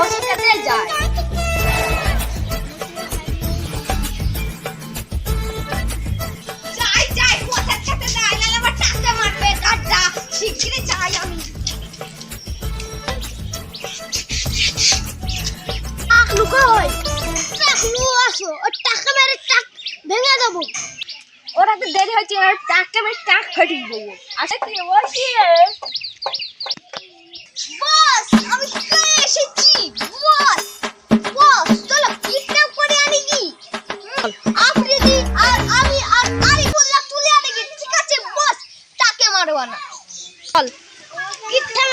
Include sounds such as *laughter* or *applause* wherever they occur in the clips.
বসের যায়। শিগগিরই যাই আমি। লুকোই টাকলু আসো। ও টাকা মেরে টাক ভেঙে দেবো। ওরা তো দেরি হচ্ছে আর টাকা আমি টাক ফাটিয়ে দেবো। আচ্ছা তুই বসি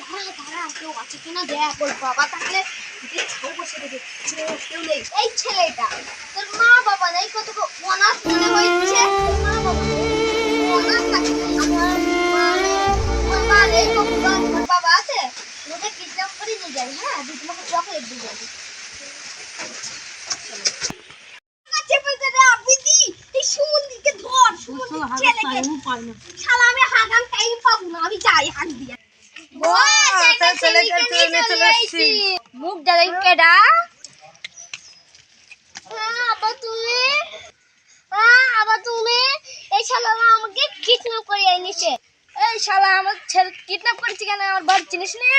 দাঁড়া দাঁড়া কেউ আছে কিনা দেখ ওর বাবা তাহলে বসে দেখে কেউ নেই। এই ছেলেটা তোর মা বাবা নেই কত অনাথ মনে হচ্ছে তোর মা বাবা অনাথ থাকে আমার মা নেই, ওর মা নেই, ওর বাবা- আছে? ওকে কিডন্যাপ করে নিয়ে যাই হ্যাঁ? তোমাকে চকলেট দিয়ে যাব। শালা আমি হাগান টাইম পাবো না, আমি যাই হাত দিয়ে। বস, একটা ছেলেকে চলে এসেছি। মুখ দেখাই কেডা। আবার তুমি? আবার তুমি? এই শালারা আমাকে কিডন্যাপ করে এনেছে। এই শালা আমার ছেলে কিডন্যাপ করেছি কেন? আমার বাড়ি চিনিস না?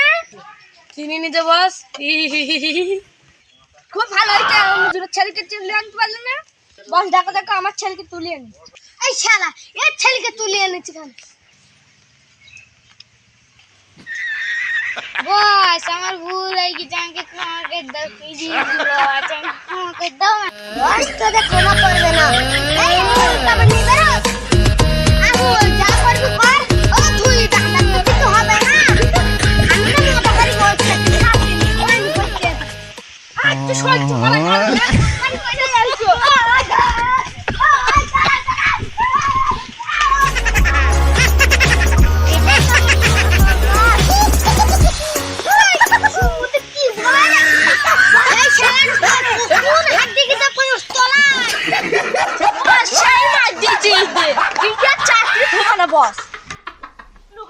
চিনি নিজে বস। খুব ভালো হয়েছে দুটো ছেলেকে তুলে আনতে পারলে না? বস দেখো দেখো আমার ছেলেকে তুলে আনি। এই শালা এর ছেলেকে তুলে এনেছে কেন? বস, আমার ভুল হয়ে গেছে, আমাকে তোমাকে দাও আমাকে দাও বস, তোদের ক্ষমা করবে না। এই তারপর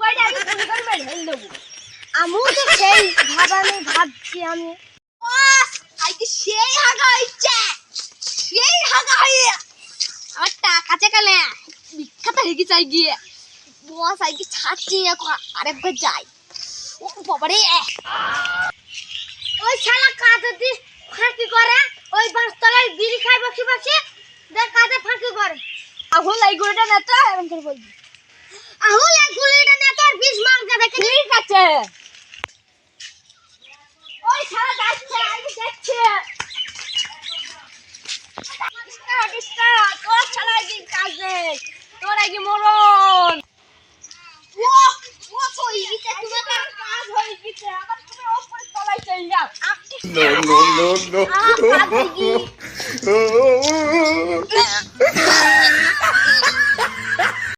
লুকাইটা আমি গুলি করে মেরে ফেলে দেবো আমিও তো সেই ভাবানি ভাবছি আমি। আজকে সেই হাগা হচ্ছে সেই হাগা হয়ে আমার টাকা চেকালে বিখ্যাত গেছে গিয়ে বস আজকে ছাড়ছি আরেকবার যাই। ও বাবারে। ওই শালা কাঁধে দি ফাঁকি করে ওই বাঁশতলায় বিড়ি খাই বসে বসে দেখ কাঁধে ফাঁকি করে। এখন এই গুলোটা না তো এমন করে বলবি। আহুল এক গুলিটা নে তোর বিষ মার্কা দেখে ঠিক আছে। ওই শালা যাচ্ছে আমি দেখছি। তোর শালা একদিন কাজ তোর একদিন মরণ। ও ও সই গেছে তোমার কাজ হয়ে গেছে আবার তুমি ওপরে তলায় চলে যাও। No, no, no, no. *laughs*